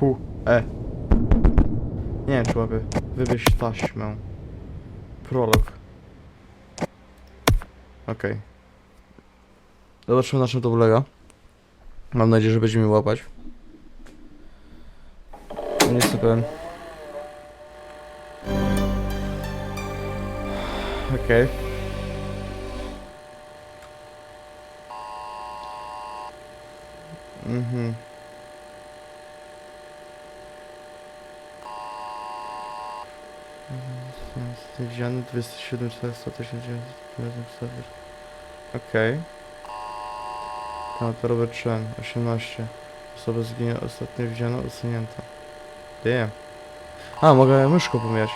Hu, e. Nie łapie. Wybierz taśmę. Prolog. Okej. Zobaczymy na czym to polega. Mam nadzieję, że będziemy łapać. Nie jestem pewien. Okej. Mhm. Wziany 27 400 1900 Okej. No to Robert Chen, 18. Osoba zginie ostatnio widziana, usunięta. Damn. A, mogę myszką pomijać.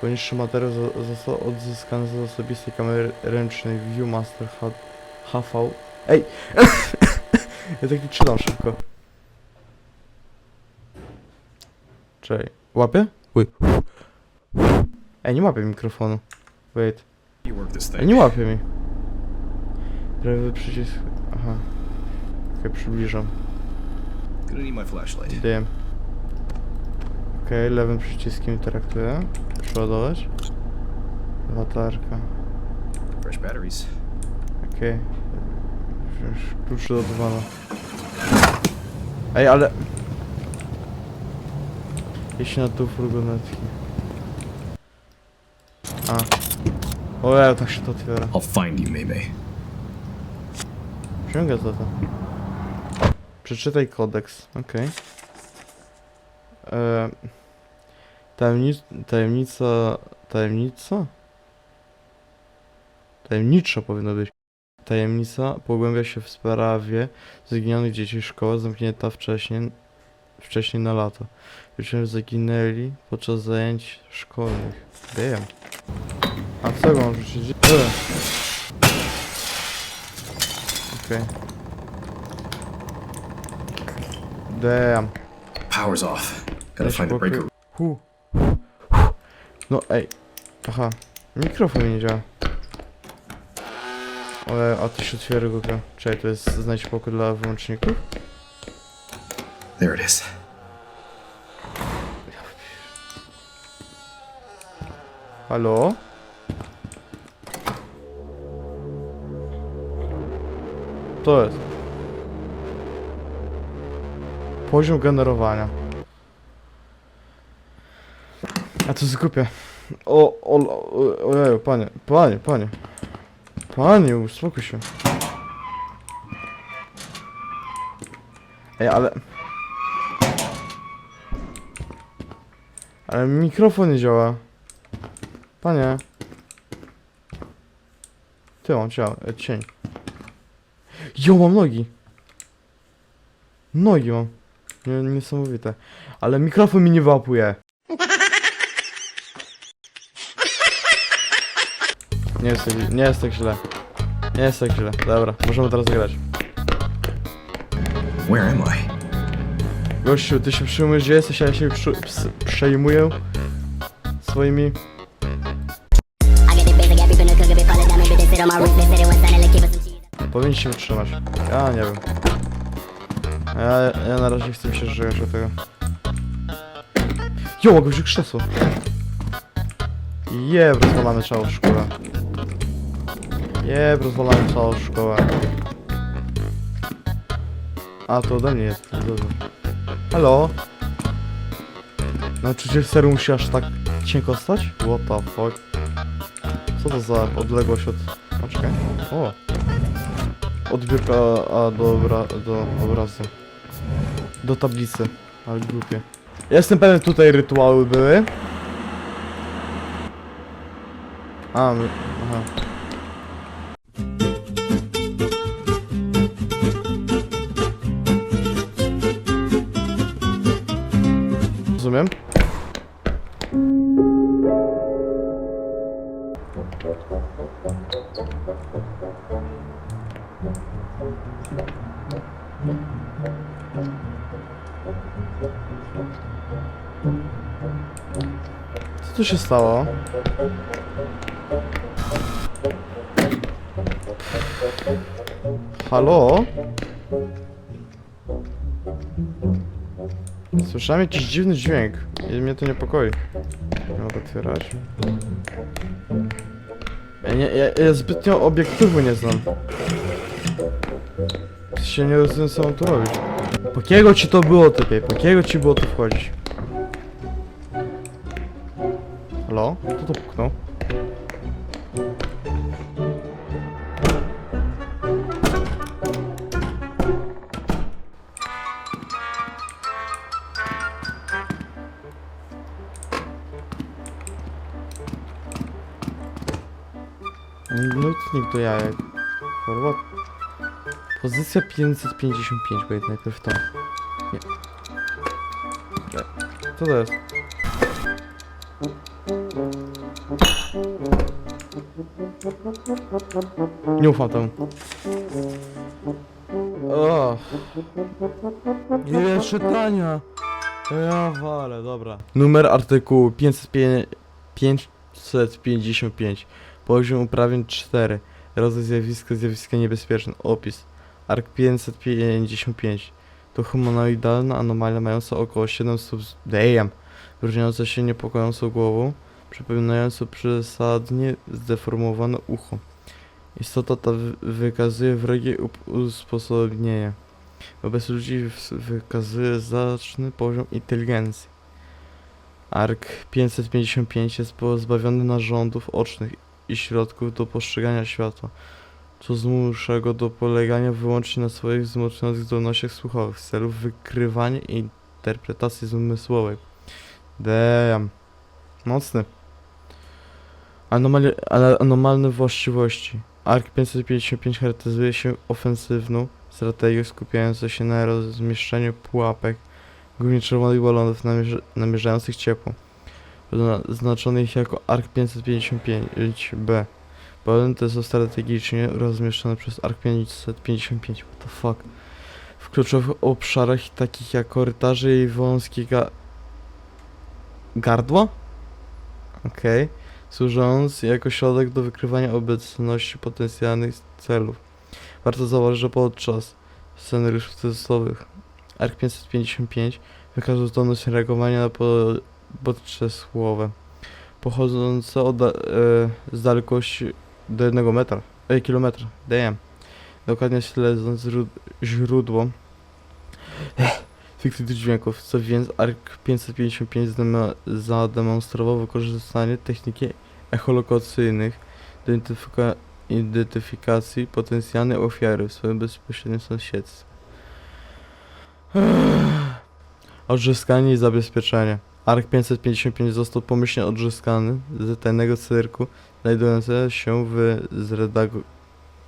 Poniższy materiał zo- został odzyskany z osobistej kamery ręcznej Viewmaster H HV. Ej! ja tak nie czytam szybko. Czekaj. Łapie? Ły. Ej, nie łapie mikrofonu. Wait. You work this Ej, thing. nie łapie mi. Prawy przycisk. Aha. Okej, przybliżam. Gonna need my flashlight. Wiem. Okej, lewym przyciskiem interaktuję. Przeładować. Latarka. Fresh batteries. Okej. Wziąć kluczy do dywanu. Ej, ale... Jeśli na tu furgonetki. A. Ojej, tak się to otwiera. I'll find you, Maybe. Przyciąga to to. Przeczytaj kodeks, okej. Okay. Tajemnic tajemnica... Tajemnica? Tajemnicza powinno być. Tajemnica pogłębia się w sprawie zaginionych dzieci. Szkoła zamknięta wcześniej, wcześniej na lato. Uczniowie zaginęli podczas zajęć szkolnych. Wiem. A co mam rzucić? Okej. Damn. Power's off. Gotta find the breaker. Hu. No ej. Aha. Mikrofon mi nie działa. Ale, a to się otwiera głupio. Czekaj, to jest znajdź pokój dla wyłączników? There it is. Halo? To jest. Poziom generowania. A to głupie. O, o, o, ojeju, panie, panie, panie. Panie, uspokój się. Ej, ale... Ale mikrofon nie działa. Panie. Ty on działa, e, cień. Jo, mam nogi. Nogi mam. Nie, niesamowite. Ale mikrofon mi nie wyłapuje. Nie jest, tak, nie jest tak źle. Nie jest tak źle. Dobra, możemy teraz grać. Where am I? Gościu, ty się przyjmujesz gdzie jesteś, a ja się przy, ps, przejmuję swoimi... się wytrzymać. Ja nie wiem. Ja, ja na razie chcę się żyć do tego. Jo, mogę wziąć krzesło. Jeb, rozwalamy całą szkołę. Jeb, rozwalamy całą szkołę. A, to ode mnie jest. Dobrze. Halo? Nauczyciel seru musi aż tak cienko stać? What the fuck? Co to za odległość od... Poczekaj. O! Odbiórka A do, obra do obrazu. Do tablicy. Ale głupie. Ja jestem pewien, tutaj rytuały były. A, my, aha. Rozumiem. Co tu się stało? Halo? Słyszałem jakiś dziwny dźwięk i mnie to niepokoi. Nie mogę otwierać. Ja, nie, ja, ja zbytnio obiektywu nie znam. Się nie rozumiem co mam tu robić. Po kiego ci to było typie? Po kiego ci było tu wchodzić? Halo? Kto to puknął? Nutnik do jajek. Forward. Pozycja 555, bo najpierw to. Nie. Co to jest? Nie ufam temu. O. Ile czytania? Ja wale, dobra. Numer artykułu 505 555. Poziom uprawień 4. Rodzaj zjawiska, zjawiska niebezpieczne. Opis. ARK 555. To humanoidalna anomalia mająca około 7 stóp... Damn! Różniąca się niepokojącą głową, przypominającą przesadnie zdeformowane ucho. Istota ta wy- wykazuje wrogie usposobienie. Wobec ludzi wykazuje znaczny poziom inteligencji. ARK 555 jest pozbawiony narządów ocznych i środków do postrzegania światła, co zmusza go do polegania wyłącznie na swoich wzmocnionych zdolnościach słuchowych w celu wykrywania i interpretacji zmysłowej. Damn. Mocny. Anomali anomalne właściwości. ARK 555 charakteryzuje się ofensywną strategią skupiającą się na rozmieszczeniu pułapek, głównie czerwonych balonów namierza namierzających ciepło oznaczonych jako ARK 555B. Balony te są strategicznie rozmieszczone przez ARK 555. What the fuck? W kluczowych obszarach takich jak korytarze i wąskie. Gardło? Okej. Służąc jako środek do wykrywania obecności potencjalnych celów. Warto zauważyć, że podczas scenariuszów testowych ARK 555 wykazał zdolność reagowania na po słowe pochodzące od, e, z dalekości do jednego metra, e, kilometra, damn. Dokładnie śledząc źród, fikcyjnych dźwięków, co więc ARK 555 zdema- zademonstrował wykorzystanie techniki echolokacyjnych do identyfika- identyfikacji potencjalnej ofiary w swoim bezpośrednim sąsiedztwie. Odzyskanie i zabezpieczenie. ARK 555 został pomyślnie odzyskany z tajnego cyrku znajdującego się w zredago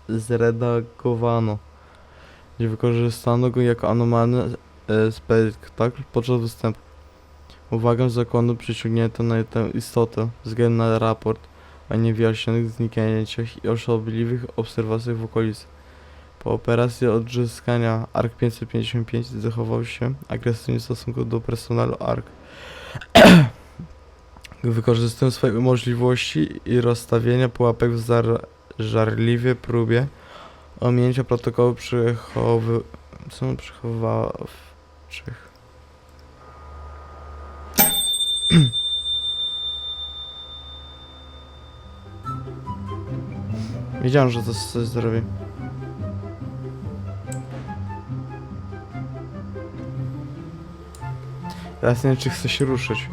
zredagowano, gdzie wykorzystano go jako anomalny spektakl podczas występu. Uwagę zakonu przyciągnięto na tę istotę ze względu na raport o niewyjaśnionych zniknięciach i osobliwych obserwacjach w okolicy. Po operacji odzyskania ARK 555 zachował się agresywnie w stosunku do personelu ARK. Wykorzystując swoje możliwości i rozstawienia pułapek w żarliwie próbie ominięcia protokołu przechowy... Co on przechowawczych? Wiedziałem, że to coś zrobi. Teraz nie wiem, czy chce się ruszyć.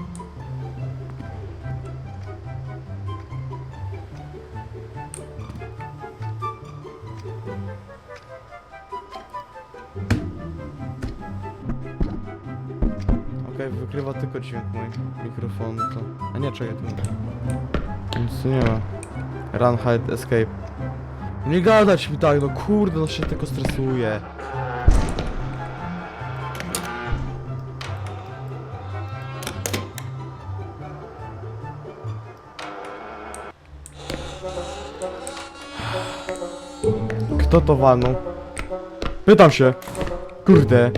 Okej, wykrywa tylko dźwięk mój mikrofon to... A nie, czekaj, tu nic tu nie ma. Run, hide, escape. Nie gadać mi tak, no kurde, no się tylko stresuje. Kto to walnął? Pytam się. Kurde.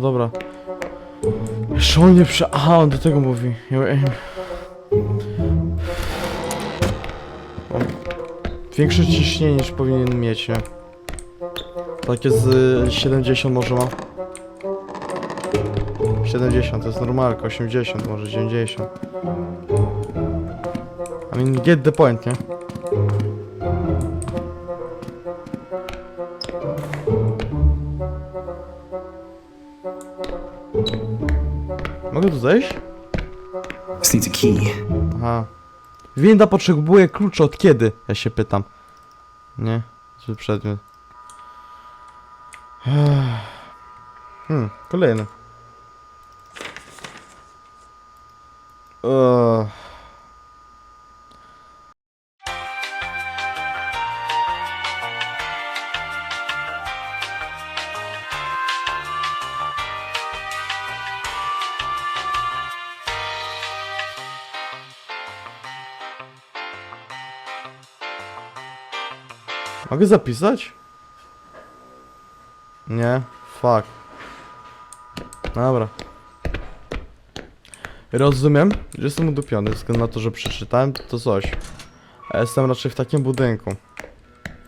Dobra. Jeszcze on nie prze... Aha, on do tego mówi. Większe ciśnienie niż powinien mieć, nie? Takie z y, 70 może ma. 70 to jest normalka, 80 może 90. I mean, get the point, nie? Mogę tu zejść? This needs a key. Aha. Winda potrzebuje klucza od kiedy? Ja się pytam. Nie? Zły przedmiot. Hmm, kolejny. Ugh. Mogę zapisać? Nie? Fuck. Dobra. Rozumiem, że jestem udupiony, ze względu na to, że przeczytałem to coś. A jestem raczej w takim budynku.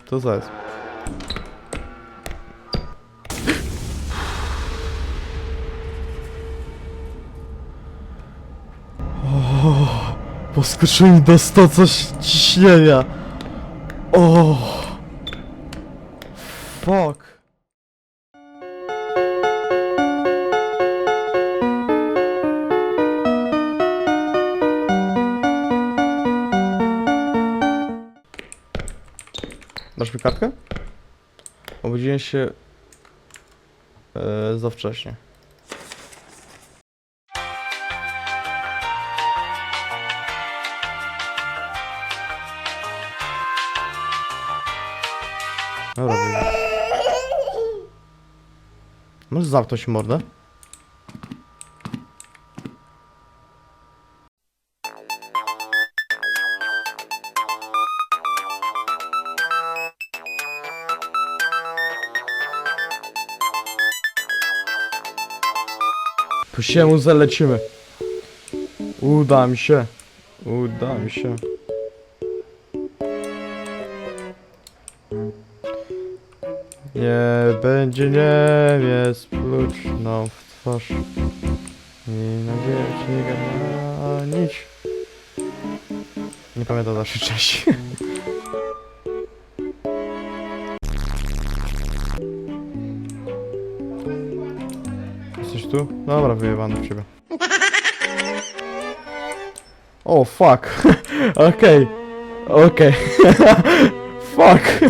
To co jest? Poskoczyli do 100 coś ciśnienia. O. Fuck. Dasz mi kartkę? Obudziłem się e, za wcześnie. Dobra, wyjdę. Możesz zamknąć mordę? Puściłem muzę, lecimy. Uda mi się. Uda mi się. Nie będzie Niemiec pluczną w twarz i nadzieję ci nie ganić. Nie pamiętam dalszej części. Jesteś tu? Dobra, wyjebany w ciebie. O, fuck. Okej. Okej. fuck.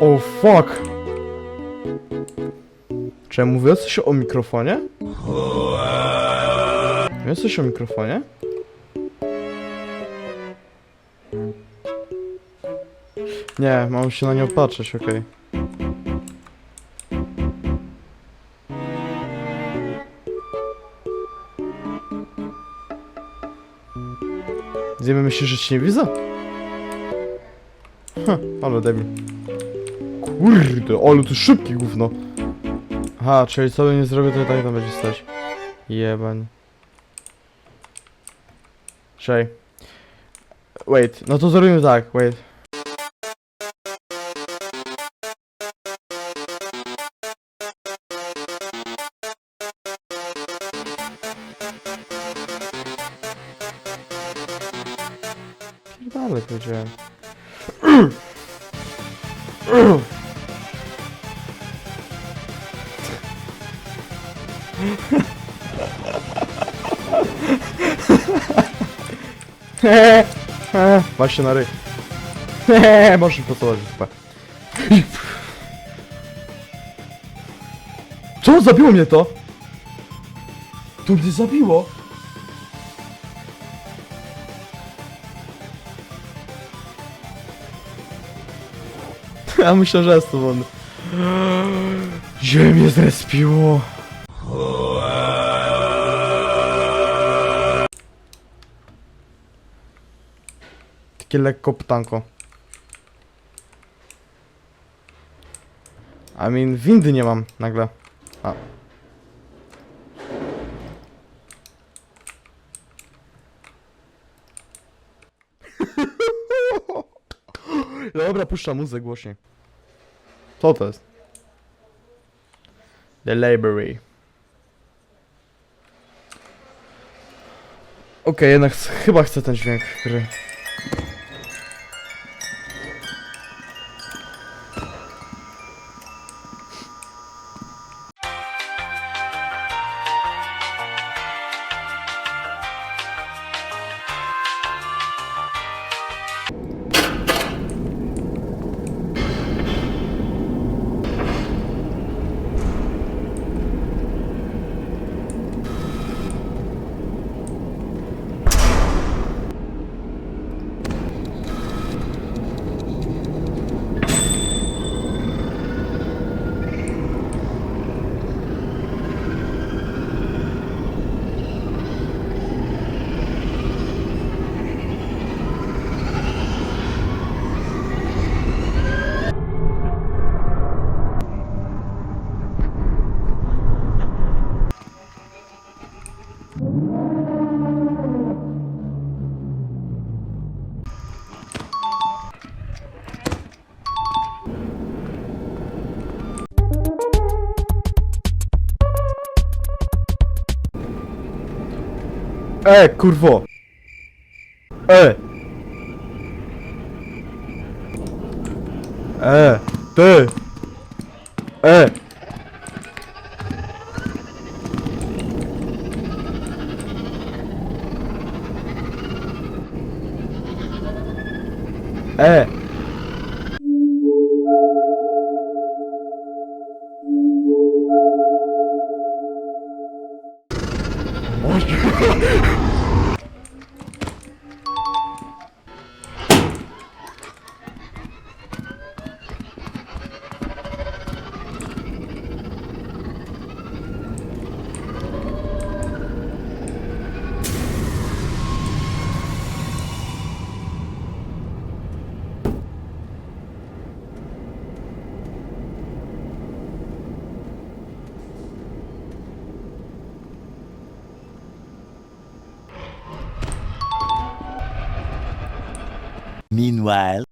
O fuck! Czy ja mówię coś o mikrofonie? Mówię coś o mikrofonie? Nie, mam się na nią patrzeć, okej. Zjemy myślisz, że ci nie widzę? Hm, ale debil. Kurde, ale to szybki gówno. Aha, czyli co bym nie zrobię, to i tak tam będzie stać. Jebań. Czej. Wait, no to zrobimy tak, wait. Się na ryj. Możesz pocałować chyba. Co? Zabiło mnie to? To mnie zabiło? Ja myślę, że jest to on. Ziemię zrespiło. Takie lekko ptanko. I mean, windy nie mam nagle. A. Dobra, puszczam muzykę głośniej. Co to jest? The Library. Okej, jednak ch- chyba chcę ten dźwięk gry. E, kurwo! E! E! Ty! E! E! Meanwhile...